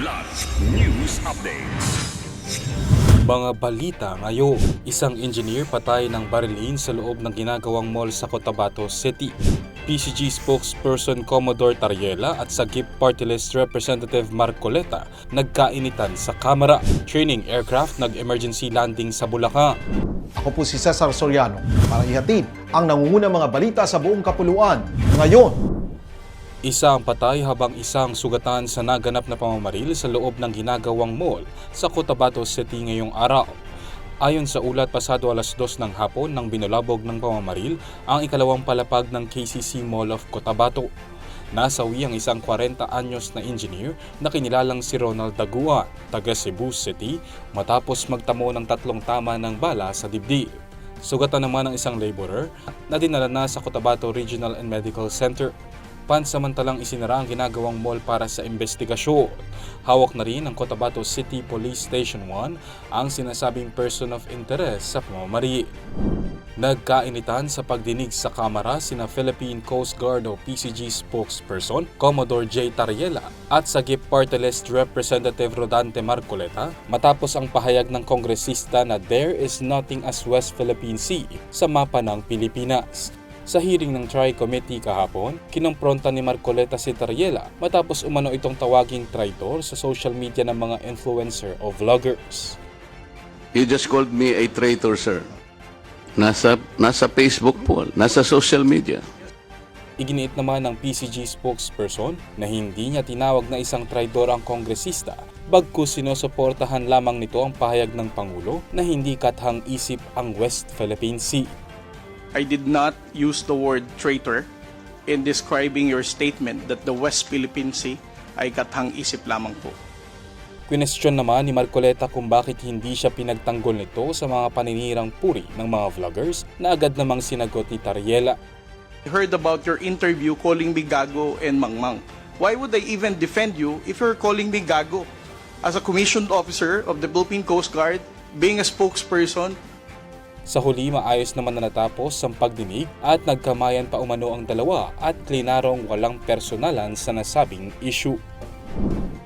Kidlat News Updates. Mga balita ngayon, isang engineer patay ng barilin sa loob ng ginagawang mall sa Cotabato City. PCG spokesperson Commodore Tariela at Sagip Party List Representative Marcoleta nagkainitan sa kamera. Training aircraft nag-emergency landing sa Bulacan. Ako po si Cesar Soriano para ihatid ang nangungunang mga balita sa buong kapuluan. Ngayon, Isa ang patay habang isang sugatan sa naganap na pamamaril sa loob ng ginagawang mall sa Cotabato City ngayong araw. Ayon sa ulat, pasado alas dos ng hapon nang binulabog ng pamamaril ang ikalawang palapag ng KCC Mall of Cotabato. Nasawi ang isang 40 anyos na engineer na kinilalang si Ronald Daguan, taga Cebu City, matapos magtamo ng tatlong tama ng bala sa dibdib. Sugatan naman ang isang laborer na dinala na sa Cotabato Regional and Medical Center. Pansamantalang isinara ang ginagawang mall para sa investigasyon. Hawak na rin ng Cotabato City Police Station 1 ang sinasabing person of interest sa pamamari. Nagkainitan sa pagdinig sa kamera sina Philippine Coast Guard o PCG spokesperson Commodore J. Tariela at Sagip Party List Representative Rodante Marcoleta matapos ang pahayag ng kongresista na there is nothing as West Philippine Sea sa mapa ng Pilipinas. Sa hearing ng Tri-Committee kahapon, kinompronta ni Marcoleta si Tariela matapos umano itong tawaging traitor sa social media ng mga influencer o vloggers. You just called me a traitor, sir. Nasa, nasa Facebook po, nasa social media. Iginiit naman ng PCG spokesperson na hindi niya tinawag na isang traidor ang kongresista bagkus sinusuportahan lamang nito ang pahayag ng Pangulo na hindi kathang isip ang West Philippine Sea. I did not use the word traitor in describing your statement that the West Philippine Sea ay kathang isip lamang po. Kwestiyon naman ni Marcoleta kung bakit hindi siya pinagtanggol nito sa mga paninirang puri ng mga vloggers na agad namang sinagot ni Tariela. I heard about your interview calling me gago and mangmang. Why would I even defend you if you're calling me gago? As a commissioned officer of the Philippine Coast Guard, being a spokesperson, Sa huli, maayos naman na natapos ang pagdinig at nagkamayan pa umano ang dalawa at klinarong walang personalan sa nasabing issue.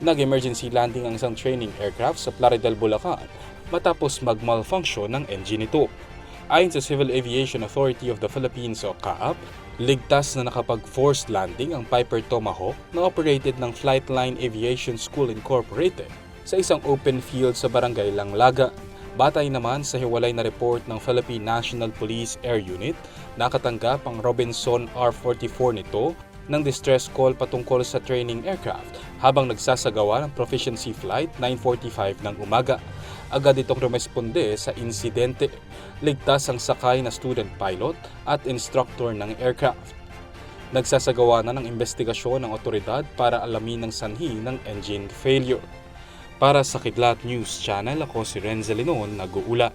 Nag-emergency landing ang isang training aircraft sa Plaridel, Bulacan matapos mag-malfunction ng engine nito. Ayon sa Civil Aviation Authority of the Philippines o CAAP, ligtas na nakapag-forced landing ang Piper Tomahawk na operated ng Flightline Aviation School Incorporated sa isang open field sa Barangay Langlaga. Batay naman sa hiwalay na report ng Philippine National Police Air Unit, nakatanggap ang Robinson R-44 nito ng distress call patungkol sa training aircraft habang nagsasagawa ng proficiency flight 9.45 ng umaga. Agad itong rumesponde sa insidente. Ligtas ang sakay na student pilot at instructor ng aircraft. Nagsasagawa na ng investigasyon ng otoridad para alamin ang sanhi ng engine failure. Para sa Kidlat News Channel, ako si Renzo Linon, nag-uula.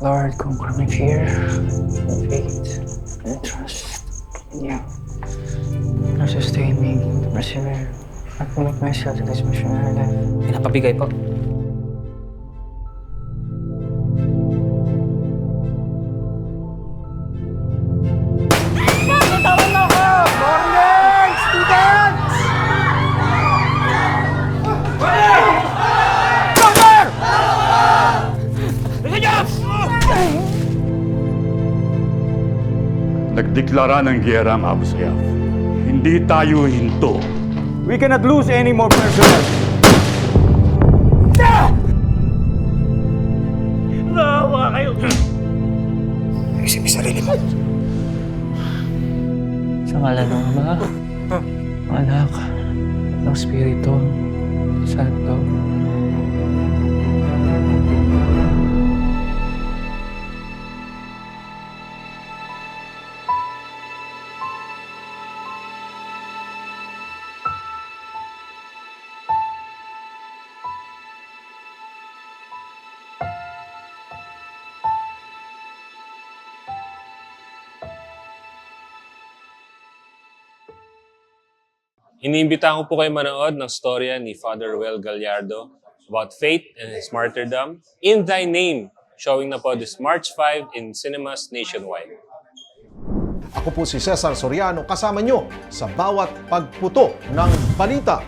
Lord, conquer my fear, faith, and trust in you. Now sustain me, persevere, and commit myself to this missionary life. Pinapabigay po. Nagdeklara ng giyera ang Abu Sayyaf. Hindi tayo hinto. We cannot lose any more personnel. Isip sarili mo. Sa ngalan ng Ama, Anak, ng Espiritu, Santo. Iniimbitahan ko po kayo manood ng storya ni Father Well Gallardo about faith and his martyrdom in thy name, showing na po this March 5 in cinemas nationwide. Ako po si Cesar Soriano, kasama nyo sa bawat pagputo ng balita.